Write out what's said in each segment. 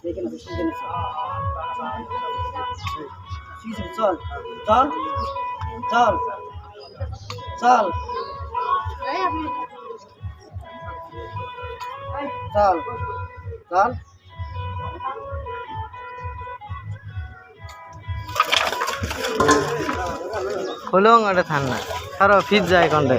এখানে এখানে চল চল চল চল। চল চল। হলেও ওটা ঠান্ডা। আরও ফিট যায় কন্টে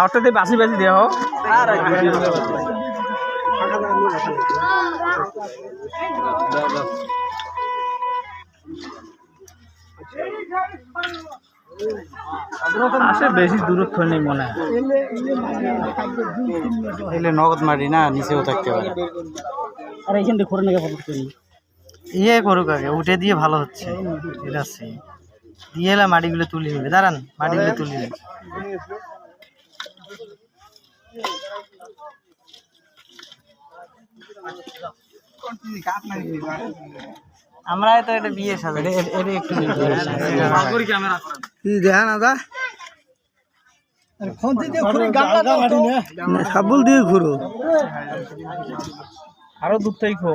আউটটাতে বাসি বাসি দেওয়া হোক। আসে বেশি দূরত্ব নেই মনে হয়। নগদ মাটি না নিচেও থাকতে পারে। আর এইখান থেকে করে নেগে ফটো করি ইয়ে করুক আগে উঠে দিয়ে ভালো হচ্ছে। এটা আছে। দিয়ে এলে মাটিগুলো তুলে নেবে দাঁড়ান মাটিগুলো তুলে। নেবে আমরা তো এটা বিয়ে সাজা। এটা একটু কি দেখা না দা সাবুল দিয়ে ঘুরো। আরও দূর থেকে খো।